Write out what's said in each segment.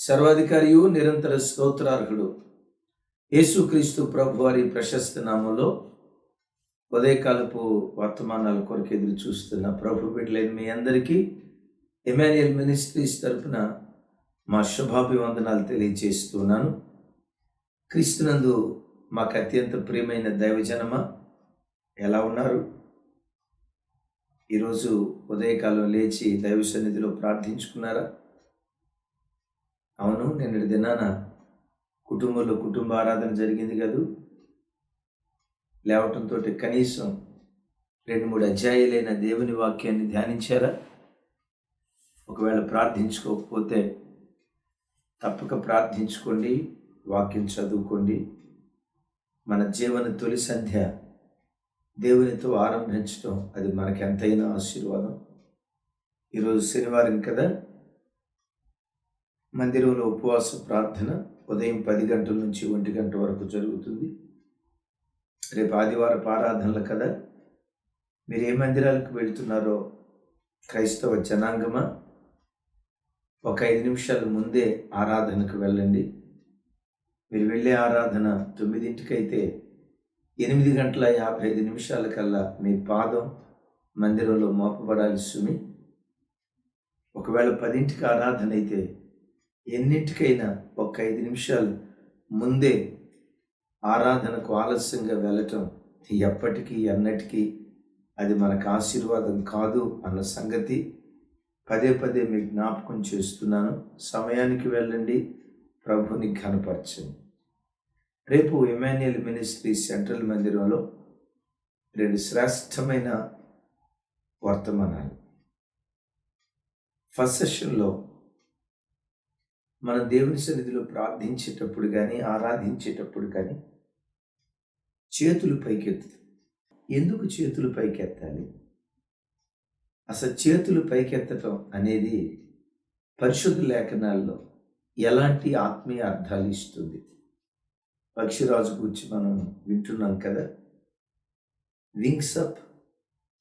సర్వాధికారియు నిరంతర స్తోత్రార్హుడు. యేసుక్రీస్తు ప్రభు వారి ప్రశస్త నామంలో ఉదయకాలపు వర్తమానాల కొరకు ఎదురు చూస్తున్న ప్రభు బిడ్డలైన మీ అందరికీ ఎమాన్యుయల్ మినిస్ట్రీస్ తరపున మా శుభాభివందనాలు తెలియజేస్తున్నాను క్రీస్తునందు మాకు అత్యంత ప్రియమైన దైవజనమ ఎలా ఉన్నారు? ఈరోజు ఉదయకాలం లేచి దైవ సన్నిధిలో ప్రార్థించుకున్నారా? అవును నిన్నటి దినాన కుటుంబంలో కుటుంబ ఆరాధన జరిగింది కదూ? లేవటంతో కనీసం రెండు మూడు అధ్యాయులైన దేవుని వాక్యాన్ని ధ్యానించారా? ఒకవేళ ప్రార్థించుకోకపోతే తప్పక ప్రార్థించుకోండి వాక్యం చదువుకోండి. మన జీవన తొలి సంధ్య దేవునితో ఆరంభించడం అది మనకెంతైనా ఆశీర్వాదం. ఈరోజు శనివారం కదా? మందిరంలో ఉపవాస ప్రార్థన ఉదయం పది గంటల నుంచి ఒంటి గంట వరకు జరుగుతుంది. రేపు ఆదివారం ఆరాధనలు కదా మీరు ఏ మందిరాలకు వెళ్తున్నారో క్రైస్తవ జనాంగమా? ఒక ఐదు నిమిషాల ముందే ఆరాధనకు వెళ్ళండి. మీరు వెళ్ళే ఆరాధన తొమ్మిదింటికైతే ఎనిమిది గంటల యాభై ఐదు నిమిషాల కల్లా మీ పాదం మందిరంలో మోపబడాలి సుమి. ఒకవేళ పదింటికి ఆరాధన అయితే ఎన్నింటికైనా ఒక ఐదు నిమిషాలు ముందే ఆరాధనకు ఆలస్యంగా వెళ్ళటం ఎప్పటికీ ఎన్నటికీ అది మనకు ఆశీర్వాదం కాదు అన్న సంగతి పదే పదే మీకు జ్ఞాపకం చేస్తున్నాను. సమయానికి వెళ్ళండి. ప్రభుని ఘనపరచండి. రేపు ఎమాన్యుయల్ మినిస్ట్రీ సెంట్రల్ మందిరంలో రెండు శ్రేష్టమైన వర్తమానాలు. ఫస్ట్ సెషన్లో మన దేవుని సన్నిధిలో ప్రార్థించేటప్పుడు కానీ ఆరాధించేటప్పుడు కానీ చేతులు పైకెత్తు ఎందుకు చేతులు పైకెత్తాలి? అసలు చేతులు పైకెత్తటం అనేది పరిశుద్ధ లేఖనాల్లో ఎలాంటి ఆత్మీయ అర్థాలు ఇస్తుంది? పక్షిరాజు గురించి మనం వింటున్నాం కదా? Wings up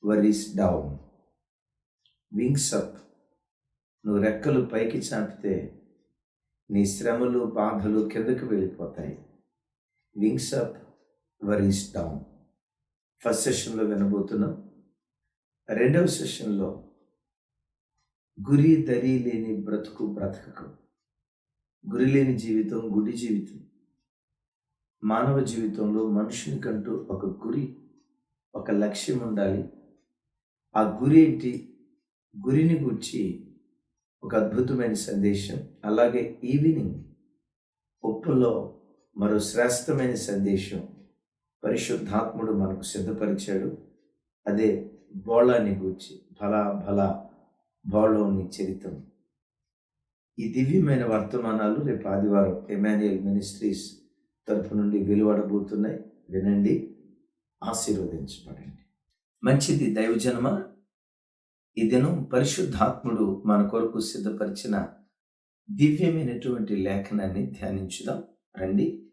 worries down. Wings up. నువ్వు రెక్కలు పైకి చాపితే నీ శ్రమలు బాధలు కిందకు వెళ్ళిపోతాయి. Wings up worries down first సెషన్లో వినబోతున్నాం. రెండవ సెషన్లో గురి దరి లేని బ్రతుకు బ్రతకకు. గురి లేని జీవితం గుడి జీవితం. మానవ జీవితంలో మనుషునికంటూ ఒక గురి ఒక లక్ష్యం ఉండాలి. ఆ గురి ఏంటి? గురిని గుర్చి ఒక అద్భుతమైన సందేశం. అలాగే ఈవినింగ్ ఉప్పులో మరో శ్రేష్టమైన సందేశం పరిశుద్ధాత్ముడు మనకు సిద్ధపరిచాడు. అదే బోళాన్ని గూర్చి ఫల ఫల బోళోని చరిత్రం. ఈ దివ్యమైన వర్తమానాలు రేపు ఆదివారం ఎమాన్యుయల్ మినిస్ట్రీస్ తరపు నుండి వెలువడబోతున్నాయి. వినండి ఆశీర్వదించబడండి. మంచిది దైవజనమా? ఈ దినం పరిశుద్ధాత్ముడు మన కొరకు సిద్ధపరిచిన దివ్యమైనటువంటి లేఖనాన్ని ధ్యానించుదాం. రండి.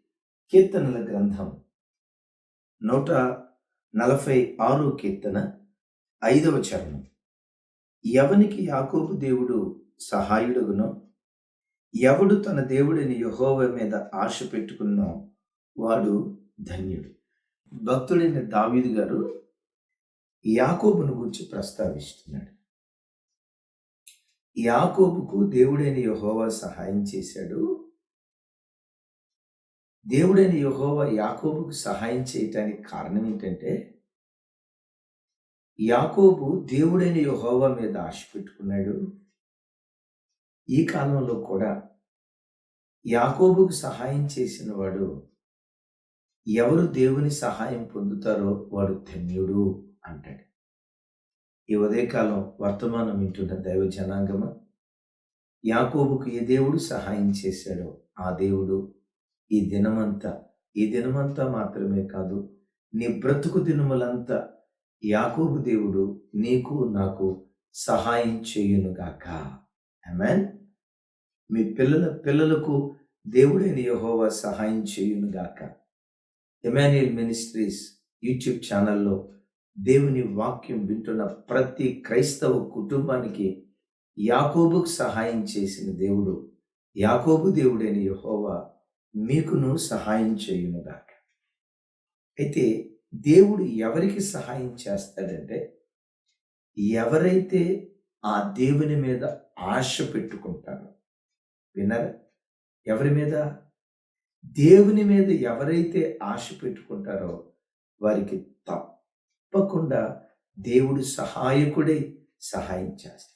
కీర్తనల గ్రంథం నూట నలభై ఆరో కీర్తన ఐదవ చరణం. ఎవనికి యాకోబు దేవుడు సహాయుడుగునో ఎవడు తన దేవుడిని యహోవ మీద ఆశ పెట్టుకున్నో వాడు ధన్యుడు. భక్తుడైన దావీదు గారు యాకోబును గురించి ప్రస్తావిస్తున్నాడు. యాకోబుకు దేవుడైన యహోవా సహాయం చేశాడు. దేవుడైన యహోవా యాకోబుకు సహాయం చేయటానికి కారణం ఏంటంటే యాకోబు దేవుడైన యహోవా మీద ఆశ పెట్టుకున్నాడు. ఈ కాలంలో కూడా యాకోబుకు సహాయం చేసిన వాడు ఎవరు దేవుని సహాయం పొందుతారో వాడు ధన్యుడు అంటాడు. ఈ ఉదయకాలం వర్తమానం వింటున్న దైవ జనాంగమ? యాకోబుకు ఏ దేవుడు సహాయం చేశాడో ఆ దేవుడు ఈ దినమంతా ఈ దినమంతా మాత్రమే కాదు నీ బ్రతుకు దినములంతా యాకోబు దేవుడు నీకు నాకు సహాయం చేయునుగాక అమెన్ మీ పిల్లల పిల్లలకు దేవుడైన యహోవా సహాయం చేయునుగాక ఎమాన్యుయల్ మినిస్ట్రీస్ యూట్యూబ్ ఛానల్లో దేవుని వాక్యం వింటున్న ప్రతి క్రైస్తవ కుటుంబానికి యాకోబుకు సహాయం చేసిన దేవుడు యాకోబు దేవుడైన యహోవా మీకును సహాయం చేయునుగాక. అయితే దేవుడు ఎవరికి సహాయం చేస్తాడంటే ఎవరైతే ఆ దేవుని మీద ఆశ పెట్టుకుంటారో విన్నారా? ఎవరి మీద? దేవుని మీద ఎవరైతే ఆశ పెట్టుకుంటారో వారికి తప్పకుండా దేవుడు సహాయకుడే సహాయం చేస్తాడు.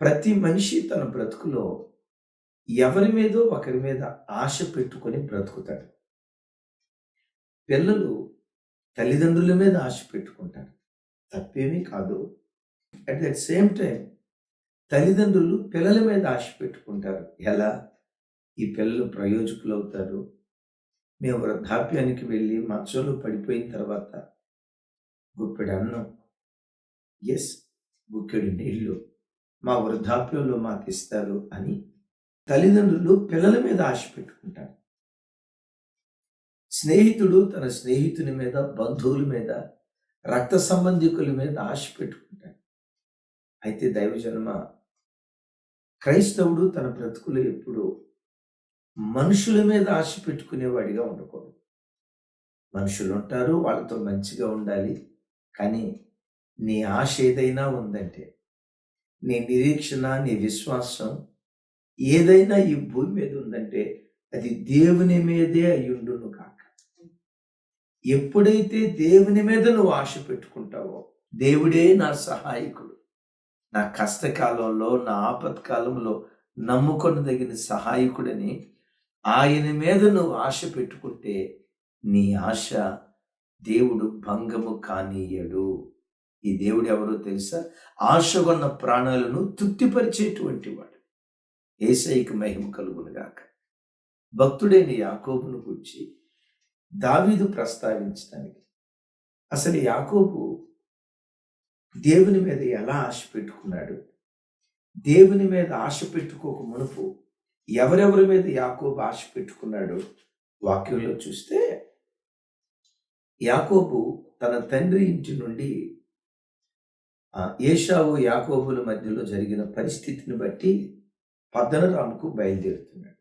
ప్రతి మనిషి తన బ్రతుకులో ఎవరి మీదో ఒకరి మీద ఆశ పెట్టుకొని బ్రతుకుతాడు. పిల్లలు తల్లిదండ్రుల మీద ఆశ పెట్టుకుంటారు. తప్పేమీ కాదు. అట్ దట్ సేమ్ టైం తల్లిదండ్రులు పిల్లల మీద ఆశ పెట్టుకుంటారు. ఎలా? ఈ పిల్లలు ప్రయోజకులు అవుతారు మేము వృద్ధాప్యానికి వెళ్ళి మచ్చలు పడిపోయిన తర్వాత గుప్పెడు అన్నం ఎస్ గుక్కెడు నీళ్ళు మా వృద్ధాప్యంలో మాకు ఇస్తారు అని తల్లిదండ్రులు పిల్లల మీద ఆశ పెట్టుకుంటారు. స్నేహితుడు తన స్నేహితుని మీద బంధువుల మీద రక్త సంబంధికుల మీద ఆశ పెట్టుకుంటాడు. అయితే దైవజన్మ క్రైస్తవుడు తన బ్రతుకులు ఎప్పుడు మనుషుల మీద ఆశ పెట్టుకునేవాడిగా ఉండకూడదు. మనుషులు ఉంటారు వాళ్ళతో మంచిగా ఉండాలి. కానీ నీ ఆశ ఏదైనా ఉందంటే నీ నిరీక్షణ నీ విశ్వాసం ఏదైనా ఈ భూమి మీద ఉందంటే అది దేవుని మీదే అయ్యుండును కాక ఎప్పుడైతే దేవుని మీద నువ్వు ఆశ పెట్టుకుంటావో దేవుడే నా సహాయకుడు. నా కష్టకాలంలో నా ఆపత్కాలంలో నమ్ముకొనదగిన సహాయకుడని ఆయన మీద నువ్వు ఆశ పెట్టుకుంటే నీ ఆశ దేవుడు భంగము కానీయడు. ఈ దేవుడు ఎవరో తెలుసా? ఆశగొన్న ప్రాణాలను తృప్తిపరిచేటువంటి వాడు. ఏసైకి మహిమ కలుగునుగాక భక్తుడైన యాకోబును గురించి దావీదు ప్రస్తావించడానికి అసలు యాకోబు దేవుని మీద ఎలా ఆశ పెట్టుకున్నాడు? దేవుని మీద ఆశ పెట్టుకోక మునుపు ఎవరెవరి మీద యాకోబు ఆశ పెట్టుకున్నాడు వాక్యంలో చూస్తే యాకోబు తన తండ్రి ఇంటి నుండి ఏషావు యాకోబుల మధ్యలో జరిగిన పరిస్థితిని బట్టి పద్దనరాముకు బయలుదేరుతున్నాడు.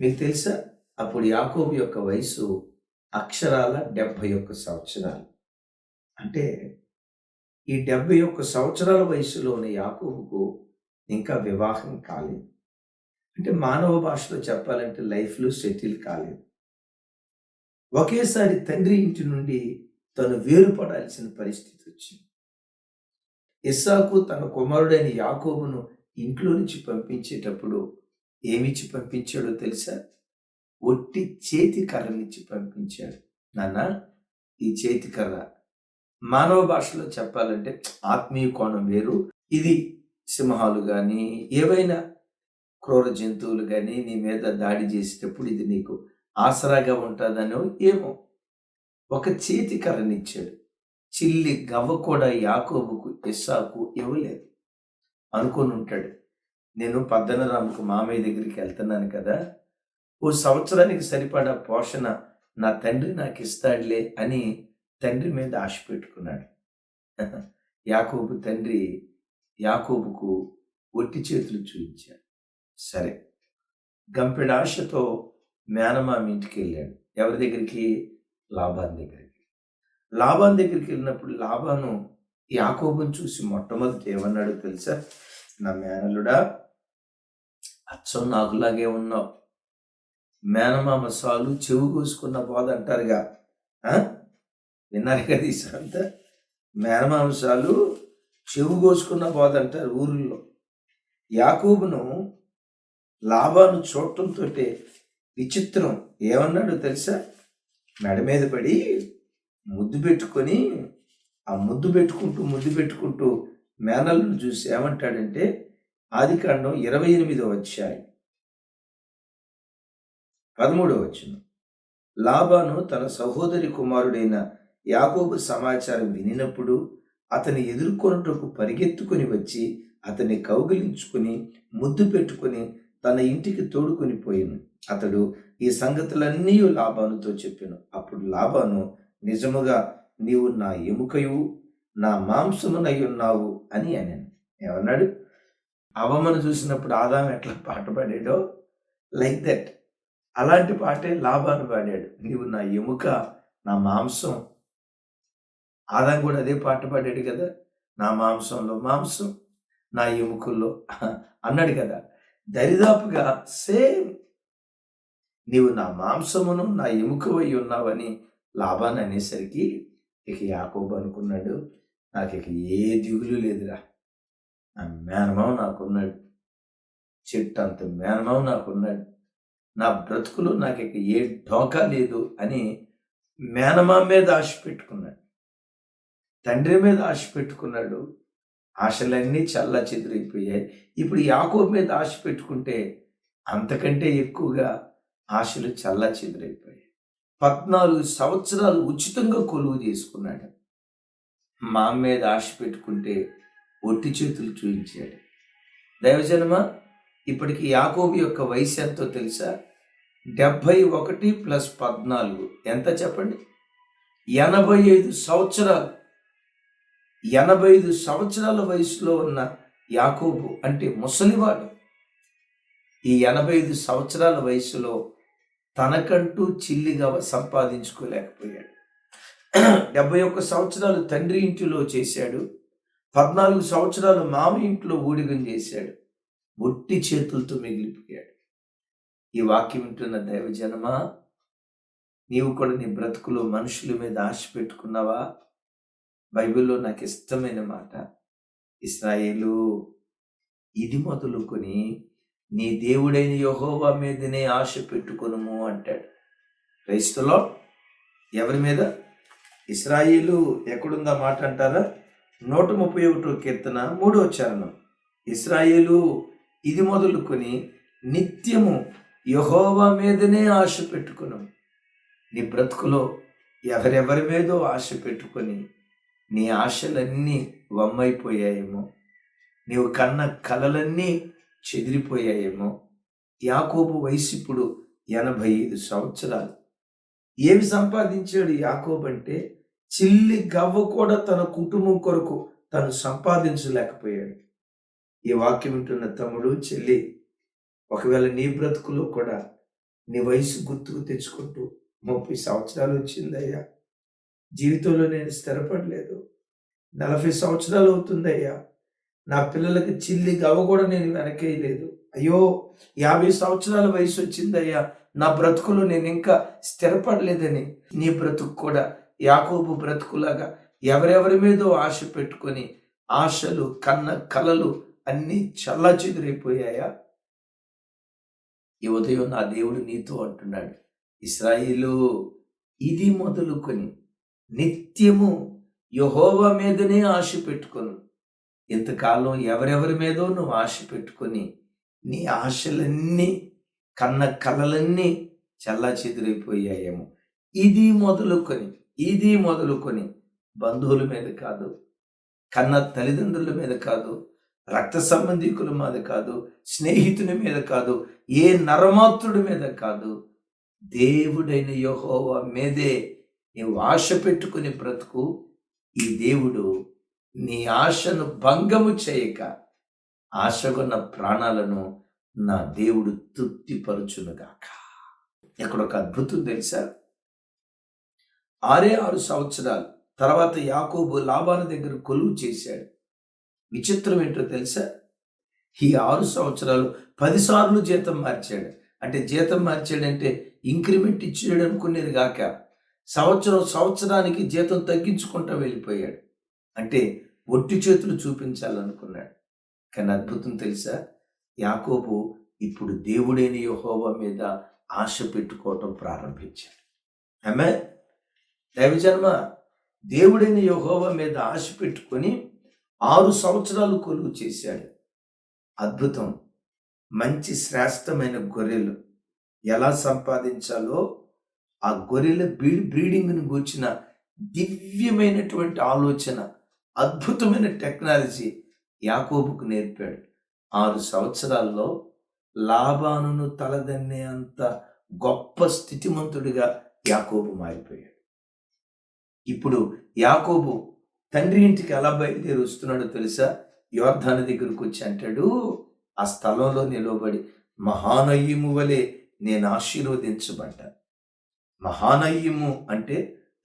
మీకు తెలుసా? అప్పుడు యాకోబు యొక్క వయసు అక్షరాల డెబ్భై ఒక్క సంవత్సరాలు. అంటే ఈ డెబ్బై ఒక్క సంవత్సరాల వయసులో ఉన్న యాకోబుకు ఇంకా వివాహం కాలేదు. అంటే మానవ భాషలో చెప్పాలంటే లైఫ్లో సెటిల్ కాలేదు. ఒకేసారి తండ్రి ఇంటి నుండి తను వేరుపడాల్సిన పరిస్థితి వచ్చింది. ఇస్సాకు తన కుమారుడైన యాకోబును ఇంట్లో నుంచి పంపించేటప్పుడు ఏమిచ్చి పంపించాడో తెలుసా? ఒట్టి చేతి కర్రనిచ్చి పంపించాడు. నాన్న ఈ చేతి కర్ర మానవ భాషలో చెప్పాలంటే ఆత్మీయ కోణం వేరు. ఇది సింహాలు కానీ ఏవైనా క్రూర జంతువులు కానీ నీ మీద దాడి చేసేటప్పుడు ఇది నీకు ఆసరాగా ఉంటుందనో ఏమో. ఒక చేతి కర్రనిచ్చాడు. చిల్లి గవ్వ కూడా యాకోబుకు ఇస్సాకు ఇవ్వలేదు. అనుకొని ఉంటాడు నేను పద్దనరాముకు మామయ్య దగ్గరికి వెళ్తున్నాను కదా. ఓ సంవత్సరానికి సరిపడా పోషణ నా తండ్రి నాకు ఇస్తాడులే అని తండ్రి మీద ఆశ పెట్టుకున్నాడు. యాకోబు తండ్రి యాకోబుకు ఒట్టి చేతులు చూపించాడు. సరే గంపెడాశతో ఆశతో మేనమామ ఇంటికి వెళ్ళాడు. ఎవరి దగ్గరికి? లాభాన్ దగ్గరికి. లాభాన్ దగ్గరికి వెళ్ళినప్పుడు లాభాను యాకోబుని చూసి మొట్టమొదటి ఏమన్నాడు తెలుసా? నా మేనలుడా అచ్చం నాకులాగే ఉన్నావు. మేనమామ సాలు చెవు కోసుకున్న బాధ అంటారుగా. విన్నారు కదా ఈ సంత? మేనమామ సాలు చెవు కోసుకున్న బోధ అంటారు ఊరిలో యాకోబును లాభాను చూడటంతో విచిత్రం. ఏమన్నాడు తెలుసా? మెడ మీద పడి ముద్దు పెట్టుకొని ఆ ముద్దు పెట్టుకుంటూ ముద్దు పెట్టుకుంటూ మేనల్ని చూసి ఏమంటాడంటే ఆదికాండం ఇరవై ఎనిమిదో వచ్చాయి పదమూడవ వచ్చిన లాబాను తన సహోదరి కుమారుడైన యాకోబు సమాచారం వినినప్పుడు అతని ఎదుర్కొనుటకు పరిగెత్తుకొని వచ్చి అతన్ని కౌగిలించుకుని ముద్దు పెట్టుకుని తన ఇంటికి తోడుకొని పోయింది అతడు ఈ సంగతులన్నీ లాభానుతో చెప్పాను. అప్పుడు లాభాను నిజముగా నీవు నా ఎముకయు నా మాంసమునై ఉన్నావు అని అన్నాను ఏమన్నాడు? అవమను చూసినప్పుడు ఆదాం ఎట్లా పాట పాడాడో? Like that. అలాంటి పాటే లాభాను పాడాడు. నీవు నా ఎముక నా మాంసం. ఆదాం కూడా అదే పాట పాడాడు కదా? నా మాంసంలో మాంసం నా ఎముకల్లో అన్నాడు కదా? దరిదాపుగా సేమ్. నీవు నా మాంసమును నా ఎముకవై ఉన్నావని లాభాన్ని అనేసరికి ఇక యాకోబు అనుకున్నాడు నాకు ఇక ఏ దిగులు లేదురా. నా మేనమావ నాకున్నాడు. చెట్టు అంత మేనమావ నాకున్నాడు. నా బ్రతుకులో నాకు ఇక ఏ ఢోకా లేదు అని మేనమా మీద ఆశ పెట్టుకున్నాడు. తండ్రి మీద ఆశ పెట్టుకున్నాడు. ఆశలన్నీ చల్ల చెదిరిపోయాయి. ఇప్పుడు యాకోబు మీద ఆశ పెట్టుకుంటే అంతకంటే ఎక్కువగా ఆశలు చల్ల చెదిరైపోయాయి. పద్నాలుగు సంవత్సరాలు ఉచితంగా కొలువు చేసుకున్నాడు. మా మీద ఆశ పెట్టుకుంటే ఒట్టి చేతులు చూపించాడు. దైవజనమ ఇప్పటికి యాకోబు యొక్క వయసు ఎంతో తెలుసా? డెబ్భై ఒకటి ప్లస్ పద్నాలుగు. ఎంత చెప్పండి? ఎనభై ఐదు సంవత్సరాలు. ఎనభై ఐదు సంవత్సరాల వయసులో ఉన్న యాకోబు అంటే ముసలివాడు. ఈ ఎనభై ఐదు సంవత్సరాల వయసులో తనకంటూ చిల్లిగా సంపాదించుకోలేకపోయాడు. డెబ్బై ఒక్క సంవత్సరాలు తండ్రి ఇంటిలో చేశాడు. పద్నాలుగు సంవత్సరాలు మామ ఇంట్లో ఊడిగం చేశాడు. ఒట్టి చేతులతో మిగిలిపోయాడు. ఈ వాక్యం వింటున్న దైవజనమా నీవు కూడా నీ బ్రతుకులో మనుషుల మీద ఆశ పెట్టుకున్నావా? బైబిల్లో నాకు ఇష్టమైన మాట ఇస్రాయేలు ఇది మొదలుకొని నీ దేవుడైన యహోవా మీదనే ఆశ పెట్టుకొనుము అంటాడు. క్రైస్తలో ఎవరి మీద? ఇస్రాయిలు ఎక్కడుందా మాట అంటారా? నూట ముప్పై ఒకటో కీర్తన మూడో చరణం. ఇస్రాయేలు ఇది మొదలుకొని నిత్యము యహోవా మీదనే ఆశ పెట్టుకును నీ బ్రతుకులో ఎవరెవరి మీదో ఆశ పెట్టుకొని నీ ఆశలన్నీ వమ్మైపోయాయేమో. నీవు కన్న కలలన్నీ చెదిరిపోయాయేమో. యాకోబు వయసు ఇప్పుడు ఎనభై ఐదు సంవత్సరాలు. ఏమి సంపాదించాడు యాకోబు అంటే చిల్లి గవ్వ కూడా తన కుటుంబం కొరకు తను సంపాదించలేకపోయాడు. ఈ వాక్యం వింటున్న తమ్ముడు చెల్లి ఒకవేళ నీ బ్రతుకులో కూడా నీ వయసు గుర్తుకు తెచ్చుకుంటూ ముప్పై సంవత్సరాలు వచ్చిందయ్యా. జీవితంలో నేను స్థిరపడలేదు. నలభై సంవత్సరాలు అవుతుందయ్యా. నా పిల్లలకి చిల్లి గవ్వ కూడా నేను వెనకేయలేదు. అయ్యో యాభై సంవత్సరాల వయసు వచ్చిందయ్యా. నా బ్రతుకులో నేను ఇంకా స్థిరపడలేదని. నీ బ్రతుకు కూడా యాకోబు బ్రతుకులాగా ఎవరెవరి మీదో ఆశ పెట్టుకొని ఆశలు కన్న కలలు అన్నీ చల్లా చెదిరైపోయాయా ఈ ఉదయం నా దేవుడు నీతో అంటున్నాడు ఇస్రాయిలు ఇది మొదలుకొని నిత్యము యహోవ మీదనే ఆశ పెట్టుకొను. ఇంతకాలం ఎవరెవరి మీదో నువ్వు ఆశ పెట్టుకొని నీ ఆశలన్నీ కన్న కలలన్నీ చల్లా చెదిరైపోయాయేమో ఇది మొదలుకొని ఇది మొదలుకొని బంధువుల మీద కాదు కన్న తల్లిదండ్రుల మీద కాదు రక్త సంబంధికుల మీద కాదు స్నేహితుని మీద కాదు ఏ నరమాత్రుడి మీద కాదు దేవుడైన యహోవా మీదే నీవు ఆశ పెట్టుకుని బ్రతుకు ఈ దేవుడు నీ ఆశను భంగము చేయక ఆశగొన్న ప్రాణాలను నా దేవుడు తృప్తిపరచునుగాక. ఇక్కడ ఒక అద్భుతం తెలుసా? ఆరే ఆరు సంవత్సరాలు తర్వాత యాకోబు లాభాల దగ్గర కొలువు చేశాడు. విచిత్రం ఏంటో తెలుసా? ఈ ఆరు సంవత్సరాలు పదిసార్లు జీతం మార్చాడు. అంటే జీతం మార్చాడంటే ఇంక్రిమెంట్ ఇచ్చాడు అనుకునేది కాక సంవత్సరం సంవత్సరానికి జీతం తగ్గించుకుంటూ వెళ్ళిపోయాడు. అంటే ఒట్టి చేతులు చూపించాలనుకున్నాడు. కానీ అద్భుతం తెలుసా? యాకోబు ఇప్పుడు దేవుడైన యహోవా మీద ఆశ పెట్టుకోవటం ప్రారంభించాడు. ఆమె దైవజన్మ దేవుడైన యహోవ మీద ఆశ పెట్టుకొని ఆరు సంవత్సరాలు కొలువు చేశాడు. అద్భుతం. మంచి శ్రేష్టమైన గొర్రెలు ఎలా సంపాదించాలో ఆ గొర్రెల బ్రీడ్ బ్రీడింగ్ను గూర్చిన దివ్యమైనటువంటి ఆలోచన అద్భుతమైన టెక్నాలజీ యాకోబుకు నేర్పాడు. ఆరు సంవత్సరాల్లో లాభాను తలదన్నే అంత గొప్ప స్థితిమంతుడిగా యాకోబు మారిపోయాడు. ఇప్పుడు యాకోబు తండ్రి ఇంటికి ఎలా బయలుదేరి వస్తున్నాడో తెలుసా? యోర్ధాన దగ్గరకు వచ్చి అంటాడు ఆ స్థలంలో నిలవబడి మహానయ్యము వలె నేను ఆశీర్వదించబడ్డాను. మహానయ్యము అంటే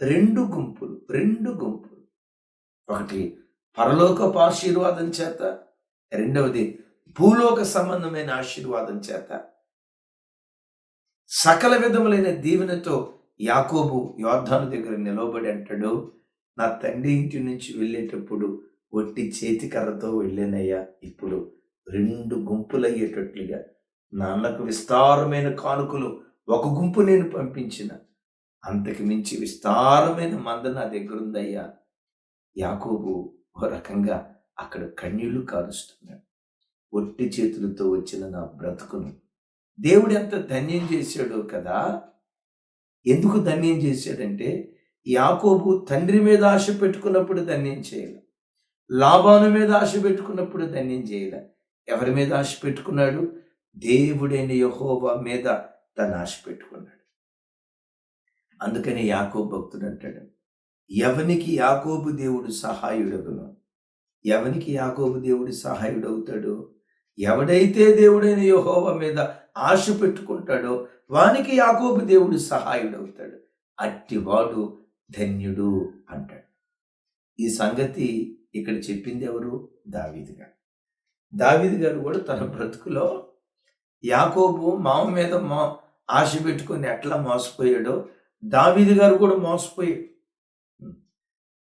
రెండు గుంపులు రెండు గుంపులు. ఒకటి పరలోకపు ఆశీర్వాదం చేత రెండవది భూలోక సంబంధమైన ఆశీర్వాదం చేత. సకల విధములైన దీవెనతో యాకోబు యోధాను దగ్గర నిలవబడి అంటాడు నా తండ్రి ఇంటి నుంచి వెళ్ళేటప్పుడు ఒట్టి చేతికర్రతో వెళ్ళానయ్యా. ఇప్పుడు రెండు గుంపులయ్యేటట్లుగా నాన్నకు విస్తారమైన కానుకలు ఒక గుంపు నేను పంపించిన. అంతకు మించి విస్తారమైన మంద నా దగ్గర ఉందయ్యా యాకోబు ఓ రకంగా అక్కడ కన్నీళ్ళు కారుస్తున్నాడు. ఒట్టి చేతులతో వచ్చిన నా బ్రతుకును. దేవుడు ఎంత ధన్యం చేశాడో కదా! ఎందుకు ధన్యం చేశాడంటే యాకోబు తండ్రి మీద ఆశ పెట్టుకున్నప్పుడు ధన్యం చేయాలి. లాభాను మీద ఆశ పెట్టుకున్నప్పుడు ధన్యం చేయాలి. ఎవరి మీద ఆశ పెట్టుకున్నాడు? దేవుడైన యహోవా మీద తను ఆశ పెట్టుకున్నాడు అందుకని యాకోబు భక్తుడు అంటాడు ఎవనికి యాకోబు దేవుడు సహాయుడగును? ఎవనికి యాకోబు దేవుడు సహాయుడవుతాడు? ఎవడైతే దేవుడైన యహోవా మీద ఆశ పెట్టుకుంటాడో వానికి యాకోబు దేవుడు సహాయుడవుతాడు. అట్టివాడు ధన్యుడు అంటాడు. ఈ సంగతి ఇక్కడ చెప్పింది ఎవరు? దావీదు గారు. దావీదు గారు కూడా తన బ్రతుకులో యాకోబు మామ మీద మా ఆశ పెట్టుకొని ఎట్లా మోసపోయాడో దావీది గారు కూడా మోసపోయాడు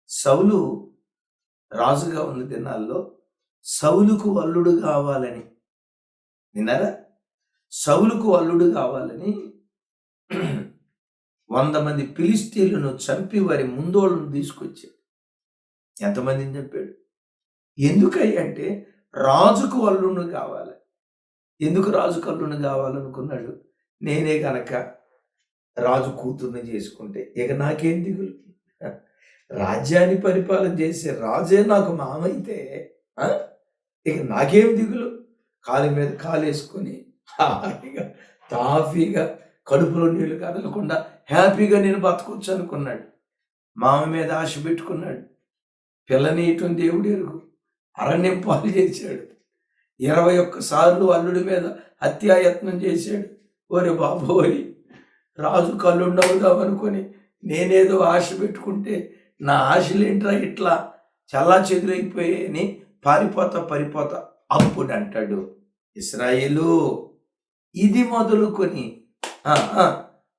సౌలు రాజుగా ఉన్న దినాల్లో సౌలుకు అల్లుడు కావాలని. విన్నారా? సౌలుకు అల్లుడు కావాలని వంద మంది పిలిస్తీన్లను చంపి వారి ముందోళ్ళను తీసుకొచ్చాడు ఎంతమందిని చంపాడు? ఎందుకయ్య అంటే రాజుకు అల్లుడు కావాలి. ఎందుకు రాజుకు అల్లుడు కావాలనుకున్నాడు? నేనే గనక రాజు కూతుర్ని చేసుకుంటే ఇక నాకేం దిగులు? రాజ్యాన్ని పరిపాలన చేసే రాజే నాకు మామైతే ఇక నాకేం దిగులు? కాలు మీద కాలేసుకొని హాయిగా తాఫీగా కడుపులో నీళ్ళు కదలకుండా హ్యాపీగా నేను బతకొచ్చు అనుకున్నాడు. మామ మీద ఆశ పెట్టుకున్నాడు. పిల్లనీయటం దేవుడు ఎరుగు. అరణ్యం పాలు చేశాడు. ఇరవై ఒక్కసార్లు అల్లుడి మీద హత్యాయత్నం చేశాడు. ఓరే బాబోయ్ రాజు కళ్ళుండవుదాం అనుకొని నేనేదో ఆశ పెట్టుకుంటే నా ఆశలేంట్రా ఇట్లా? చల్లా చెదురైపోయాయని పారిపోతా పారిపోతా. అప్పుడు అంటాడు ఇస్రాయేలు ఇది మొదలుకొని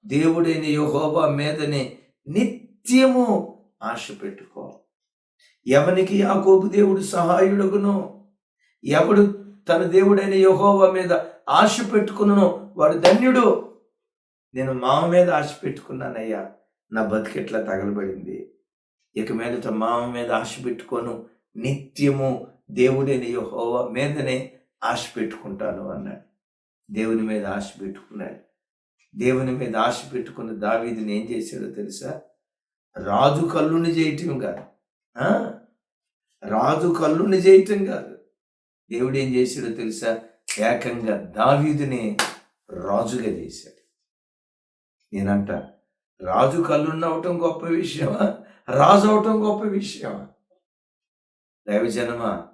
దేవుడైన యహోబా మీదనే నిత్యము ఆశ పెట్టుకో. ఎవనికి యాకోబు దేవుడు సహాయుడుగును? ఎవడు తన దేవుడైన యహోబా మీద ఆశ పెట్టుకును వాడు ధన్యుడు. నేను మామ మీద ఆశ పెట్టుకున్నానయ్యా. నా బతికెట్లా తగలబడింది? ఇక మీదట మామ మీద ఆశ పెట్టుకోను. నిత్యము దేవుడైన యెహోవా మీదనే ఆశ పెట్టుకుంటాను అన్నాడు. దేవుని మీద ఆశ పెట్టుకున్నాడు. దేవుని మీద ఆశ పెట్టుకున్న దావీదుని ఏం చేశాడో తెలుసా? రాజు కల్లుని చేయటం కాదు. రాజు కల్లుని చేయటం కాదు. దేవుడు ఏం చేశాడో తెలుసా? ఏకంగా దావీదుని రాజుగా చేశాడు. నేనంట రాజు కళ్ళున్నవటం గొప్ప విషయమా? రాజు అవటం గొప్ప విషయమా? దైవజనమా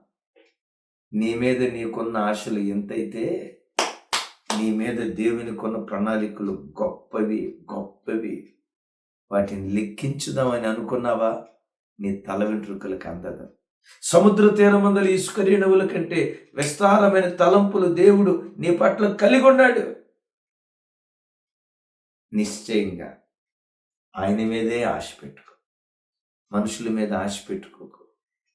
నీ మీద నీకున్న ఆశలు ఎంతైతే నీ మీద దేవునికున్న ప్రణాళికలు గొప్పవి గొప్పవి వాటిని లెక్కించుదామని అనుకున్నావా? నీ తల వెంట్రుకలకు అందదు. సముద్ర తీరమందల ఇసుక రేణువుల కంటే విస్తారమైన తలంపులు దేవుడు నీ పట్ల కలిగి ఉన్నాడు. నిశ్చయంగా ఆయన మీదే ఆశ పెట్టుకో. మనుషుల మీద ఆశ పెట్టుకోకు.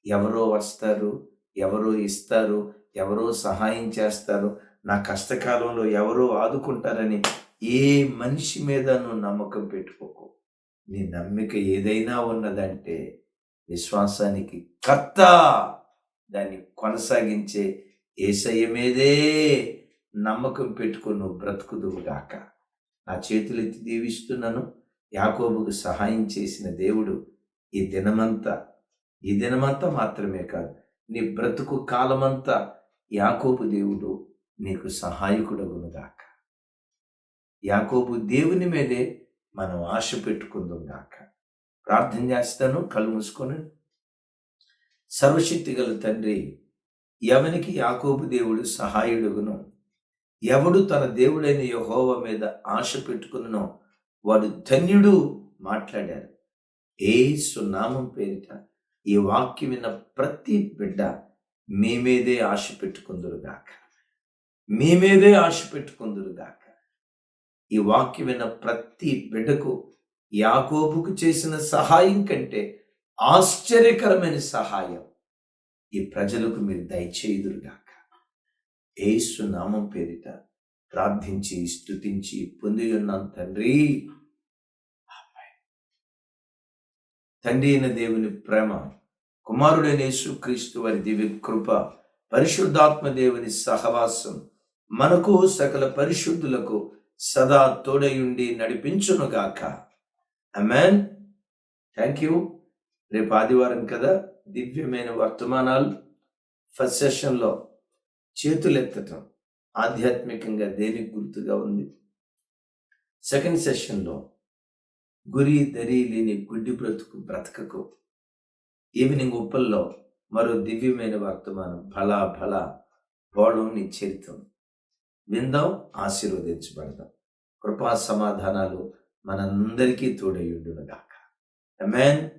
ఎవరో వస్తారు ఎవరో ఇస్తారు ఎవరో సహాయం చేస్తారు. నా కష్టకాలంలో ఎవరో ఆదుకుంటారని ఏ మనిషి మీద నువ్వు నమ్మకం పెట్టుకోకు. నీ నమ్మిక ఏదైనా ఉన్నదంటే విశ్వాసానికి కర్త దాన్ని కొనసాగించే ఏసయ్య మీదే నమ్మకం పెట్టుకుని నువ్వు బ్రతుకుదువుగాక నా చేతులెత్తి దీవిస్తున్నాను. యాకోబుకు సహాయం చేసిన దేవుడు ఈ దినమంతా ఈ దినమంతా మాత్రమే కాదు నీ బ్రతుకు కాలమంతా యాకోబు దేవుడు నీకు సహాయకుడగునుగాక యాకోబు దేవుని మీదే మనం ఆశ పెట్టుకుందాక ప్రార్థన చేస్తాను కళ్ళు మూసుకొని. సర్వశక్తి గల తండ్రి ఎవనికి యాకోబు దేవుడు సహాయుడుగును. ఎవడు తన దేవుడైన యహోవ మీద ఆశ పెట్టుకున్ననో వాడు ధన్యుడు మాట్లాడారు. ఏసు నామం పేరిట ఈ వాక్యం విన్న ప్రతి బిడ్డ మీ మీదే ఆశ పెట్టుకుందురుగాక మీ మీదే ఆశ పెట్టుకుందురుగాక ఈ వాక్యం విన్న ప్రతి బిడ్డకు యాకోబుకు చేసిన సహాయం కంటే ఆశ్చర్యకరమైన సహాయం ఈ ప్రజలకు మీరు దయచేయుదురుగాక ఏసు నామం పేరిట ప్రార్థించి స్తుతించి పొంది ఉన్నాం తండ్రి. తండ్రి అయిన దేవుని ప్రేమ కుమారుడైన యేసుక్రీస్తు వారి దివ్య కృప పరిశుద్ధాత్మ దేవుని సహవాసం మనకు సకల పరిశుద్ధులకు సదా తోడయుండి నడిపించునుగాక అమెన్ థ్యాంక్ యూ. రేపు ఆదివారం కదా దివ్యమైన వర్తమానాలు. ఫస్ట్ సెషన్లో చేతులెత్తటం ఆధ్యాత్మికంగా దేనికి గుర్తుగా ఉంది? సెకండ్ సెషన్లో గురి దరి లేని గుడ్డి బ్రతుకు బ్రతకకు ఈవినింగ్ ఉప్పల్లో మరో దివ్యమైన వర్తమానం ఫల ఫల బోళం నీ చరిత్రం. విందాం ఆశీర్వదించబడదాం. కృపా సమాధానాలు మనందరికీ తోడయుండునుగాక అమెన్